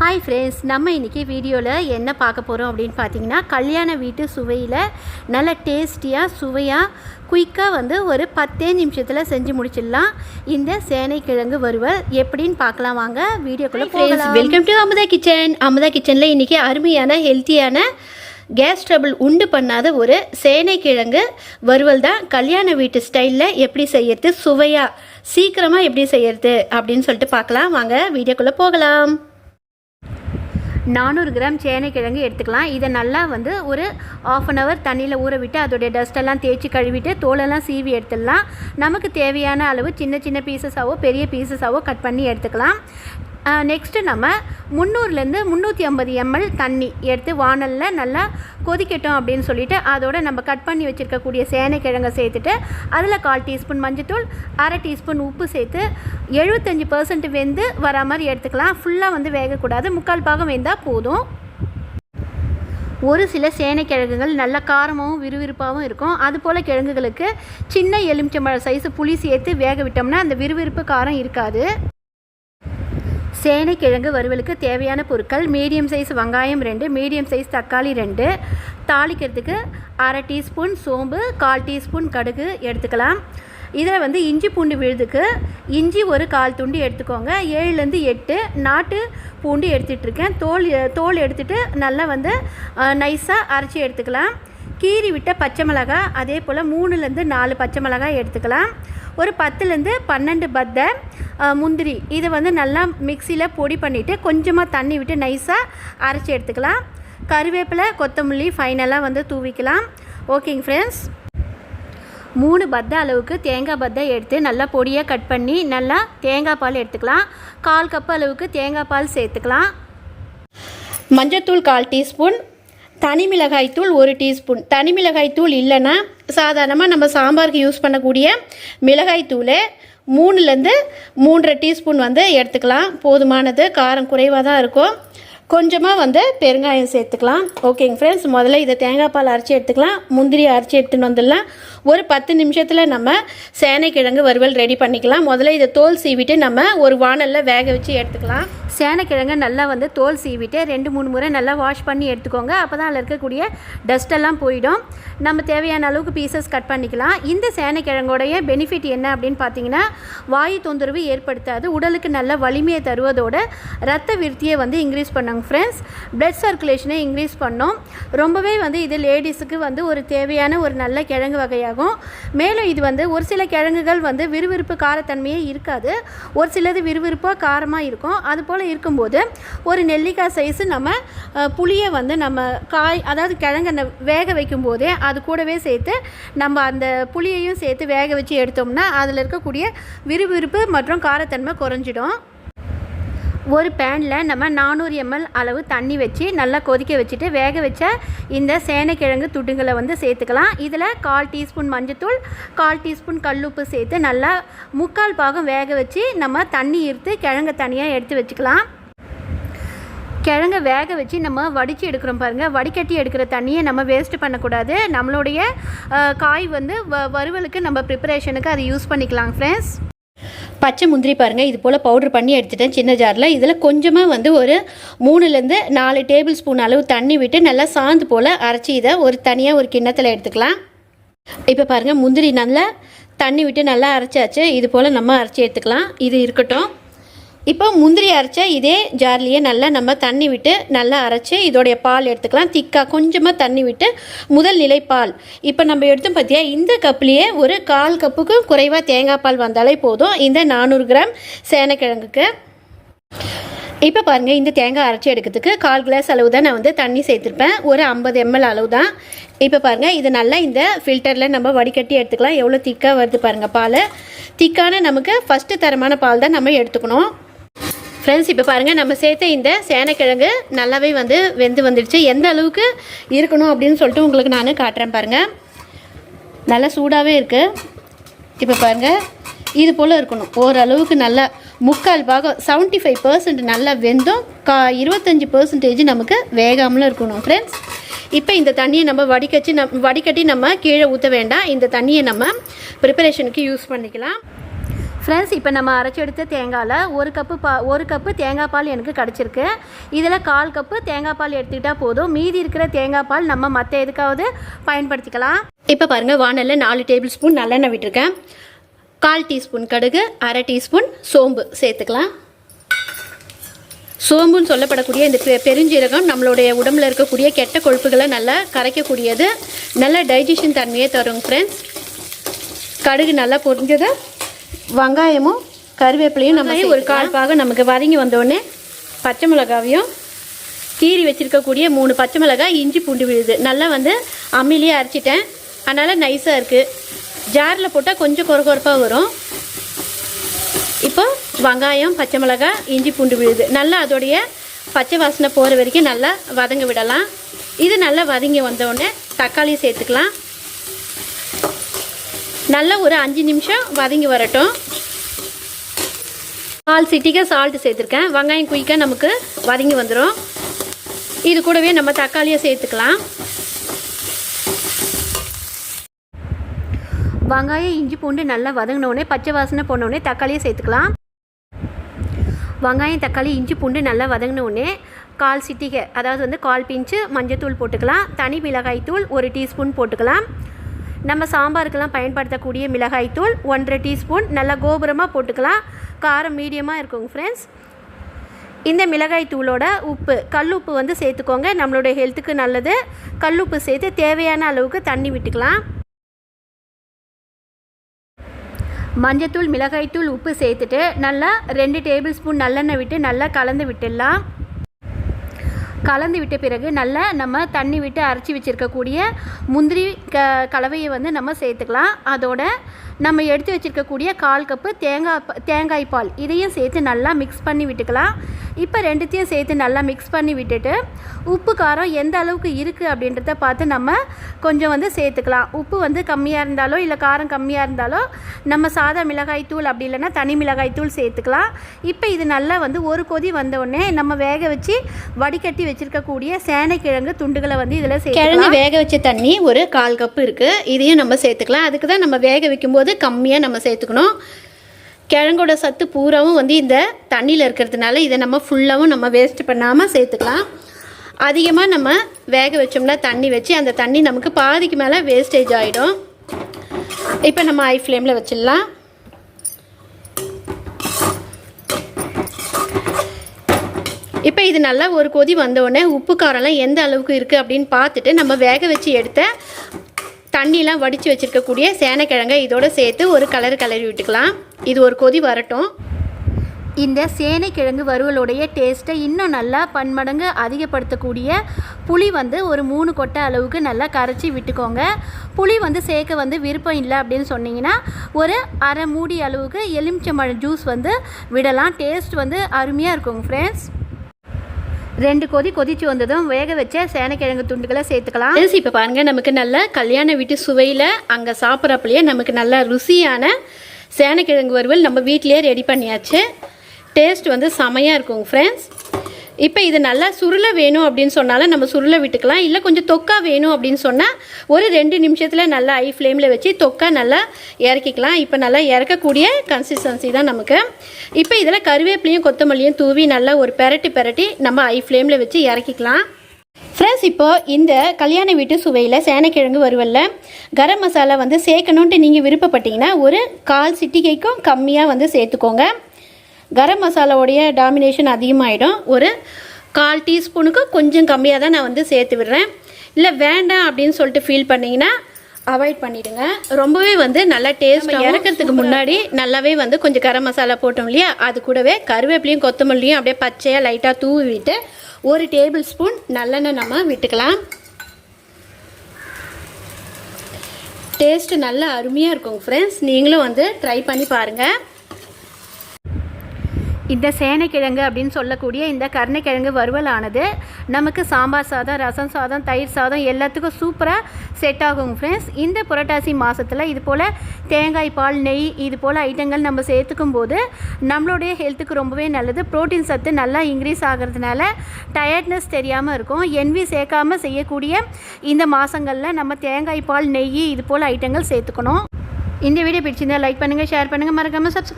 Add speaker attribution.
Speaker 1: Hi friends நம்ம இன்றைக்கி வீடியோவில் என்ன பார்க்க போகிறோம் அப்படின்னு பார்த்தீங்கன்னா கல்யாண வீட்டு சுவையில் நல்ல டேஸ்டியாக சுவையாக குயிக்காக வந்து ஒரு பத்தே நிமிஷத்தில் செஞ்சு முடிச்சிடலாம். இந்த சேனைக்கிழங்கு வறுவல் எப்படின்னு பார்க்கலாம் வாங்க. வீடியோக்குள்ளே போகலாம். Welcome to Amudha kitchen Amudha கிச்சனில் இன்றைக்கி அருமையான ஹெல்த்தியான கேஸ் ட்ரபிள் உண்டு பண்ணாத ஒரு சேனைக்கிழங்கு வறுவல் தான். கல்யாண வீட்டு ஸ்டைலில் எப்படி செய்யறது சுவையாக சீக்கிரமாக எப்படி செய்யறது அப்படின்னு சொல்லிட்டு பார்க்கலாம். வாங்க வீடியோக்குள்ளே போகலாம். நானூறு கிராம் சேனைக்கிழங்கு எடுத்துக்கலாம். இதை நல்லா வந்து ஒரு ஆஃப் அன் ஹவர் தண்ணியில் ஊற விட்டு அதோடைய டஸ்ட்டெல்லாம் தேய்ச்சி கழுவிட்டு தோலெல்லாம் சீவி எடுத்துடலாம். நமக்கு தேவையான அளவு சின்ன சின்ன பீசஸாவோ பெரிய பீசஸாவோ கட் பண்ணி எடுத்துக்கலாம். நெக்ஸ்ட்டு நம்ம முந்நூறுலேருந்து முந்நூற்றி ஐம்பது எம்எல் தண்ணி எடுத்து வானலில் நல்லா கொதிக்கட்டும் அப்படின்னு சொல்லிட்டு அதோட நம்ம கட் பண்ணி வச்சுருக்கக்கூடிய சேனைக்கிழங்கை சேர்த்துட்டு அதில் கால் டீஸ்பூன் மஞ்சத்தூள் அரை டீஸ்பூன் உப்பு சேர்த்து எழுபத்தஞ்சி பர்சன்ட் வெந்து வர மாதிரி எடுத்துக்கலாம். ஃபுல்லாக வந்து வேகக்கூடாது. முக்கால் பாகம் வெந்தால் போதும். ஒரு சில சேனைக்கிழங்குகள் நல்ல காரமாகவும் விறுவிறுப்பாகவும் இருக்கும். அதுபோல் கிழங்குகளுக்கு சின்ன எலுமிச்சம்பழம் சைஸு புளி சேர்த்து வேக விட்டோம்னா அந்த விறுவிறுப்பு காரம் இருக்காது. சேனைக்கிழங்கு வறுவலுக்கு தேவையான பொருட்கள் மீடியம் சைஸ் வெங்காயம் ரெண்டு மீடியம் சைஸ் தக்காளி ரெண்டு. தாளிக்கிறதுக்கு அரை டீஸ்பூன் சோம்பு கால் டீஸ்பூன் கடுகு எடுத்துக்கலாம். இதில் வந்து இஞ்சி பூண்டு விழுதுக்கு இஞ்சி ஒரு கால் துண்டு எடுத்துக்கோங்க. ஏழுலேருந்து எட்டு நாட்டு பூண்டு எடுத்துகிட்ருக்கேன் தோல் தோல் எடுத்துகிட்டு நல்லா வந்து நைஸாக அரைச்சி எடுத்துக்கலாம். கீறி விட்ட பச்சை மிளகாய் அதே போல் மூணுலேருந்து நாலு பச்சை மிளகாய் எடுத்துக்கலாம். ஒரு பத்துலேருந்து பன்னெண்டு பத்தை முந்திரி இதை வந்து நல்லா மிக்சியில் பொடி பண்ணிவிட்டு கொஞ்சமாக தண்ணி விட்டு நைஸாக அரைச்சி எடுத்துக்கலாம். கருவேப்பிலை கொத்தமல்லி ஃபைனலாக வந்து தூவிக்கலாம். ஓகேங்க ஃப்ரெண்ட்ஸ் மூணு பத்தை அளவுக்கு தேங்காய் பத்தை எடுத்து நல்லா பொடியாக கட் பண்ணி நல்லா தேங்காய் பால் எடுத்துக்கலாம். கால் கப் அளவுக்கு தேங்காய் பால் சேர்த்துக்கலாம். மஞ்சத்தூள் கால் டீஸ்பூன் தனி மிளகாய்த்தூள் ஒரு டீஸ்பூன். தனி மிளகாய் தூள் இல்லைன்னா சாதாரணமாக நம்ம சாம்பாருக்கு யூஸ் பண்ணக்கூடிய மிளகாய் தூள் மூணுலேருந்து மூன்றரை டீஸ்பூன் வந்து எடுத்துக்கலாம். போதுமானது காரம் குறைவாக தான் இருக்கும். கொஞ்சமாக வந்து பெருங்காயம் சேர்த்துக்கலாம். ஓகேங்க ஃப்ரெண்ட்ஸ் முதல்ல இதை தேங்காய் பால் அரைச்சி எடுத்துக்கலாம். முந்திரி அரைச்சி எடுத்துன்னு வந்துடலாம். ஒரு பத்து நிமிஷத்தில் நம்ம சேனைக்கிழங்கு வறுவல் ரெடி பண்ணிக்கலாம். முதல்ல இதை தோல் சீவிட்டு நம்ம ஒரு வானலில் வேக வச்சு எடுத்துக்கலாம். சேனைக்கிழங்கு நல்லா வந்து தோல் சீவிட்டு ரெண்டு மூணு முறை நல்லா வாஷ் பண்ணி எடுத்துக்கோங்க. அப்போ தான் அதில் இருக்கக்கூடிய டஸ்ட்டெல்லாம் போயிடும். நம்ம தேவையான அளவுக்கு பீசஸ் கட் பண்ணிக்கலாம். இந்த சேனைக்கிழங்கோடைய பெனிஃபிட் என்ன அப்படின்னு பார்த்தீங்கன்னா வாயு தொந்தரவு ஏற்படுத்தாது. உடலுக்கு நல்ல வலிமையை தருவதோடு ரத்த விருத்தியை வந்து இன்க்ரீஸ் பண்ணாங்க ஃப்ரெண்ட்ஸ் பிளட் சர்க்குலேஷனை இன்க்ரீஸ் பண்ணோம். ரொம்பவே வந்து இது லேடிஸுக்கு வந்து ஒரு தேவையான ஒரு நல்ல கிழங்கு வகையாகும். மேலும் இது வந்து ஒரு சில கிழங்குகள் வந்து விறுவிறுப்பு காரத்தன்மையே இருக்காது. ஒரு சிலது விறுவிறுப்பாக காரமாக இருக்கும். அதுபோல் இருக்கும்போது ஒரு நெல்லிக்காய் சைஸு நம்ம புளியை வந்து நம்ம காய் அதாவது கிழங்கை வேக வைக்கும் போதே அது கூடவே சேர்த்து நம்ம அந்த புளியையும் சேர்த்து வேக வச்சு எடுத்தோம்னா அதில் இருக்கக்கூடிய விறுவிறுப்பு மற்றும் காரத்தன்மை குறைஞ்சிடும். ஒரு பேனில் நம்ம நானூறு எம்எல் அளவு தண்ணி வச்சு நல்லா கொதிக்க வச்சுட்டு வேக வச்ச இந்த சேனைக்கிழங்கு துண்டுங்களை வந்து சேர்த்துக்கலாம். இதில் கால் டீஸ்பூன் மஞ்சத்தூள் கால் டீஸ்பூன் கல்லுப்பு சேர்த்து நல்லா முக்கால் பாகம் வேக வச்சு நம்ம தண்ணி இருத்து கிழங்கு தனியாக எடுத்து வச்சுக்கலாம். கிழங்க வேக வச்சு நம்ம வடித்து எடுக்கிறோம் பாருங்கள் வடிகட்டி எடுக்கிற தண்ணியை நம்ம வேஸ்ட்டு பண்ணக்கூடாது. நம்மளுடைய காய் வந்து வ வறுவலுக்கு நம்ம ப்ரிப்பரேஷனுக்கு அதை யூஸ் பண்ணிக்கலாம் ஃப்ரெண்ட்ஸ் பச்சை முந்திரி பாருங்கள் இது போல் பவுட்ரு பண்ணி எடுத்துட்டேன் சின்ன ஜாரில் இதில் கொஞ்சமாக வந்து ஒரு மூணுலேருந்து நாலு டேபிள் ஸ்பூன் அளவு தண்ணி விட்டு நல்லா சாந்து போல் அரைச்சி இதை ஒரு தனியாக ஒரு கிண்ணத்தில் எடுத்துக்கலாம். இப்போ பாருங்கள் முந்திரி நல்லா தண்ணி விட்டு நல்லா அரைச்சாச்சு. இது போல் நம்ம அரைச்சி எடுத்துக்கலாம். இது இருக்கட்டும். இப்போ முந்திரி அரைச்ச இதே ஜார்லேயே நல்லா நம்ம தண்ணி விட்டு நல்லா அரைச்சி இதோடைய பால் எடுத்துக்கலாம். திக்காக கொஞ்சமாக தண்ணி விட்டு முதல் நிலை பால். இப்போ நம்ம எடுத்தோம் பார்த்தியா இந்த கப்லேயே ஒரு கால் கப்புக்கு குறைவாக தேங்காய் பால் வந்தாலே போதும். இந்த நானூறு கிராம் சேனக்கிழங்குக்கு. இப்போ பாருங்கள் இந்த தேங்காய் அரைச்சி எடுக்கிறதுக்கு கால் கிளாஸ் அளவு தான் நான் வந்து தண்ணி சேர்த்துருப்பேன். ஒரு ஐம்பது எம்எல் அளவு தான். இப்போ பாருங்கள் இது நல்லா இந்த ஃபில்டரில் நம்ம வடிகட்டி எடுத்துக்கலாம். எவ்வளோ திக்காக வருது பாருங்கள் பால். திக்கான நமக்கு ஃபஸ்ட்டு தரமான பால் தான் நம்ம எடுத்துக்கணும். ஃப்ரெண்ட்ஸ் இப்போ பாருங்கள் நம்ம சேர்த்த இந்த சேனைக்கிழங்கு நல்லாவே வந்து வெந்து வந்துடுச்சு. எந்த அளவுக்கு இருக்கணும் அப்படின்னு சொல்லிட்டு உங்களுக்கு நான் காட்டுறேன் பாருங்கள் நல்லா சூடாகவே இருக்குது இப்போ பாருங்கள் இது போல் இருக்கணும். ஓரளவுக்கு நல்லா முக்கால் பாகம் செவன்ட்டி ஃபைவ் பர்சன்ட் நல்லா வெந்தும் கா இருபத்தஞ்சி பர்சன்டேஜ் நமக்கு வேகாமலும் இருக்கணும் ஃப்ரெண்ட்ஸ் இப்போ இந்த தண்ணியை நம்ம வடிகட்டி நம் வடிகட்டி நம்ம கீழே ஊற்ற வேண்டாம். இந்த தண்ணியை நம்ம ப்ரிப்பரேஷனுக்கு யூஸ் பண்ணிக்கலாம்.
Speaker 2: ஃப்ரெண்ட்ஸ் இப்போ நம்ம அரைச்சி எடுத்த தேங்காயில் ஒரு கப்பு பா ஒரு கப்பு தேங்காய் பால் எனக்கு கிடச்சிருக்கு. இதில் கால் கப்பு தேங்காய் பால் எடுத்துக்கிட்டால் போதும். மீதி இருக்கிற தேங்காய் பால் நம்ம மற்ற எதுக்காவது பயன்படுத்திக்கலாம். இப்போ பாருங்கள் வானலில் நாலு டேபிள் ஸ்பூன் நல்லெண்ணெய் விட்டுருக்கேன். கால் டீஸ்பூன் கடுகு அரை டீஸ்பூன் சோம்பு சேர்த்துக்கலாம். சோம்புன்னு சொல்லப்படக்கூடிய இந்த பெ பெருஞ்சீரகம் நம்மளுடைய உடம்புல இருக்கக்கூடிய கெட்ட கொழுப்புகளை நல்லா கரைக்கக்கூடியது. நல்ல டைஜஷன் தன்மையை தரும் ஃப்ரெண்ட்ஸ் கடுகு நல்லா பொரிஞ்சது வெங்காயமும் கருவேப்பிலையும் நம்ம ஒரு கால் பாகம் நமக்கு வதங்கி வந்தோடனே பச்சை மிளகாவையும் கீறி வச்சுருக்கக்கூடிய மூணு பச்சை மிளகாய் இஞ்சி பூண்டு விழுது. நல்லா வந்து அம்மிலேயே அரைச்சிட்டேன். அதனால் நைஸாக இருக்குது ஜாரில் போட்டால் கொஞ்சம் கொர கொரப்பாக வரும். இப்போ வெங்காயம் பச்சை மிளகாய் இஞ்சி பூண்டு விழுது. நல்லா அதோடைய பச்சை வாசனை போகிற வரைக்கும் நல்லா வதங்க விடலாம். இது நல்லா வதங்கி வந்தோடனே தக்காளி சேர்த்துக்கலாம். நல்லா ஒரு அஞ்சு நிமிஷம் வதங்கி வரட்டும். கால் சிட்டிக்க சால்ட்டு சேர்த்துருக்கேன். வெங்காயம் குயிக்காக நமக்கு வதங்கி வந்துடும் இது கூடவே நம்ம தக்காளியை சேர்த்துக்கலாம். வெங்காயம் இஞ்சி பூண்டு நல்லா வதங்கினோடனே பச்சை வாசனை போனோடனே தக்காளியை சேர்த்துக்கலாம். வெங்காயம் தக்காளி இஞ்சி பூண்டு நல்லா வதங்கினோடனே கால் சிட்டிகை அதாவது வந்து கால் பிஞ்சு மஞ்சத்தூள் போட்டுக்கலாம். தனி மிளகாய் தூள் ஒரு டீஸ்பூன் போட்டுக்கலாம். நம்ம சாம்பாருக்கெல்லாம் பயன்படுத்தக்கூடிய மிளகாய்த்தூள் ஒன்றரை டீஸ்பூன். நல்லா கோபுரமாக போட்டுக்கலாம். காரம் மீடியமாக இருக்குங்க ஃப்ரெண்ட்ஸ் இந்த மிளகாய் தூளோட உப்பு கல்லுப்பு வந்து சேர்த்துக்கோங்க. நம்மளுடைய ஹெல்த்துக்கு நல்லது. கல்லுப்பு சேர்த்து தேவையான அளவுக்கு தண்ணி விட்டுக்கலாம். மஞ்சத்தூள் மிளகாய்த்தூள் உப்பு சேர்த்துட்டு நல்லா ரெண்டு டேபிள் ஸ்பூன் நல்லெண்ணெய் விட்டு நல்லா கலந்து விட்டுடலாம். கலந்து விட்ட பிறகு நல்லா நம்ம தண்ணி விட்டு அரைச்சி வச்சுருக்கக்கூடிய முந்திரி க கலவையை வந்து நம்ம சேர்த்துக்கலாம். அதோட நம்ம எடுத்து வச்சுருக்கக்கூடிய கால் கப்பு தேங்காய் தேங்காய் பால் இதையும் சேர்த்து நல்லா மிக்ஸ் பண்ணி விட்டுக்கலாம். இப்போ ரெண்டுத்தையும் சேர்த்து நல்லா மிக்ஸ் பண்ணி விட்டுட்டு உப்பு காரம் எந்த அளவுக்கு இருக்குது அப்படின்றத பார்த்து நம்ம கொஞ்சம் வந்து சேர்த்துக்கலாம். உப்பு வந்து கம்மியாக இருந்தாலோ இல்லை காரம் கம்மியாக இருந்தாலோ நம்ம சாதா மிளகாய் தூள் அப்படி இல்லைன்னா தனி மிளகாய் தூள் சேர்த்துக்கலாம். இப்போ இது நல்லா வந்து ஒரு கொதி வந்த நம்ம வேக வச்சு வடிகட்டி வச்சிருக்கக்கூடிய சேனைக்கிழங்கு துண்டுகளை வந்து இதில் கிழங்கு வேக வச்ச தண்ணி ஒரு கால் கப்பு இருக்குது இதையும் நம்ம சேர்த்துக்கலாம். அதுக்கு தான் நம்ம வேக வைக்கும்போது கம்மியாக நம்ம சேர்த்துக்கணும். கிழங்கோட சத்து பூராவும் வந்து இந்த தண்ணியில் இருக்கிறதுனால இதை நம்ம ஃபுல்லாகவும் நம்ம வேஸ்ட் பண்ணாமல் சேர்த்துக்கலாம். அதிகமாக நம்ம வேக வச்சோம்னா தண்ணி வச்சு அந்த தண்ணி நமக்கு பாதிக்கு மேலே வேஸ்டேஜ் ஆகிடும் இப்போ நம்ம ஐ ஃப்ளேமில் வச்சிடலாம். இப்போ இது நல்லா ஒரு கொதி வந்தோடனே உப்பு காரம்லாம் எந்த அளவுக்கு இருக்குது அப்படின்னு பார்த்துட்டு நம்ம வேக வச்சு எடுத்த தண்ணிலாம் வடித்து வச்சுருக்கக்கூடிய சேனைக்கிழங்கை இதோட சேர்த்து ஒரு கலர் கலரி விட்டுக்கலாம். இது ஒரு கொதி வரட்டும். இந்த சேனைக்கிழங்கு வறுவலுடைய டேஸ்ட்டை இன்னும் நல்லா பன்மடங்கு அதிகப்படுத்தக்கூடிய புளி வந்து ஒரு மூணு கொட்டை அளவுக்கு நல்லா கரைச்சி விட்டுக்கோங்க. புளி வந்து சேர்க்க வந்து விருப்பம் இல்லை அப்படின்னு சொன்னீங்கன்னா ஒரு அரை மூடி அளவுக்கு எலுமிச்சம்பழம் ஜூஸ் வந்து விடலாம். டேஸ்ட் வந்து அருமையாக இருக்குங்க ஃப்ரெண்ட்ஸ் ரெண்டு கொதி கொதிச்சு வந்ததும் வேக வச்ச சேனைக்கிழங்கு துண்டுகளை சேர்த்துக்கலாம். இப்போ பாருங்கள் நமக்கு நல்ல கல்யாண வீட்டு சுவையில் அங்கே சாப்பிட்றப்பலையே நமக்கு நல்ல ருசியான சேனைக்கிழங்கு வறுவல் நம்ம வீட்டிலேயே ரெடி பண்ணியாச்சு. டேஸ்ட் வந்து செமையாக இருக்கும் ஃப்ரெண்ட்ஸ் இப்போ இது நல்லா சுருள வேணும் அப்படின்னு சொன்னாலும் நம்ம சுருளை விட்டுக்கலாம். இல்லை கொஞ்சம் தொக்கா வேணும் அப்படின்னு சொன்னால் ஒரு ரெண்டு நிமிஷத்தில் நல்லா ஐ ஃப்ளேமில் வச்சு தொக்கா நல்லா இறக்கிக்கலாம். இப்போ நல்லா இறக்கக்கூடிய கன்சிஸ்டன்சி தான் நமக்கு. இப்போ இதில் கருவேப்பிலையும் கொத்தமல்லியும் தூவி நல்லா ஒரு பெரட்டி பெரட்டி நம்ம ஐ ஃப்ளேமில் வச்சு இறக்கிக்கலாம். ஃப்ரெண்ட்ஸ் இப்போ இந்த கல்யாண வீட்டு சுவையில் சேனைக்கிழங்கு வறுவல்ல கரம் மசாலா வந்து சேர்க்கணுன்ட்டு நீங்கள் விருப்பப்பட்டீங்கன்னா ஒரு கால் சிட்டிகைக்கும் கம்மியாக வந்து சேர்த்துக்கோங்க. கரம் மசாலாவுடைய டாமினேஷன் அதிகமாகிடும் ஒரு கால் டீஸ்பூனுக்கு கொஞ்சம் கம்மியாக தான் நான் வந்து சேர்த்து விடுறேன். இல்லை வேண்டாம் அப்படின்னு சொல்லிட்டு ஃபீல் பண்ணிங்கன்னா அவாய்ட் பண்ணிடுங்க. ரொம்பவே வந்து நல்லா டேஸ்ட் இறக்கிறதுக்கு முன்னாடி நல்லாவே வந்து கொஞ்சம் கரம் மசாலா போட்டோம் இல்லையா? அது கூடவே கருவேப்பிலையும் கொத்தமல்லியும் அப்படியே பச்சையாக லைட்டாக தூவி விட்டு ஒரு டேபிள் ஸ்பூன் நல்லெண்ணெய் நம்ம விட்டுக்கலாம். டேஸ்ட்டு நல்லா அருமையாக இருக்கும் ஃப்ரெண்ட்ஸ் நீங்களும் வந்து ட்ரை பண்ணி பாருங்கள் இந்த சேனைக்கிழங்கு அப்படின்னு சொல்லக்கூடிய இந்த கருணைக்கிழங்கு வறுவலானது நமக்கு சாம்பார் சாதம் ரசம் சாதம் தயிர் சாதம் எல்லாத்துக்கும் சூப்பராக செட் ஆகும் ஃப்ரெண்ட்ஸ் இந்த புரட்டாசி மாதத்தில் இது போல் தேங்காய் பால் நெய் இது போல் ஐட்டங்கள் நம்ம சேர்த்துக்கும் போது நம்மளுடைய ஹெல்த்துக்கு ரொம்பவே நல்லது. ப்ரோட்டீன் சத்து நல்லா இன்க்ரீஸ் ஆகிறதுனால டயர்ட்னஸ் தெரியாமல் இருக்கும். என்வி சேர்க்காமல் செய்யக்கூடிய இந்த மாதங்களில் நம்ம தேங்காய் பால் நெய் இது போல் ஐட்டங்கள் சேர்த்துக்கணும். இந்த வீடியோ பிடிச்சிருந்தால் லைக் பண்ணுங்கள் ஷேர் பண்ணுங்கள் மறக்காமல் சப்ஸ்கிரைப்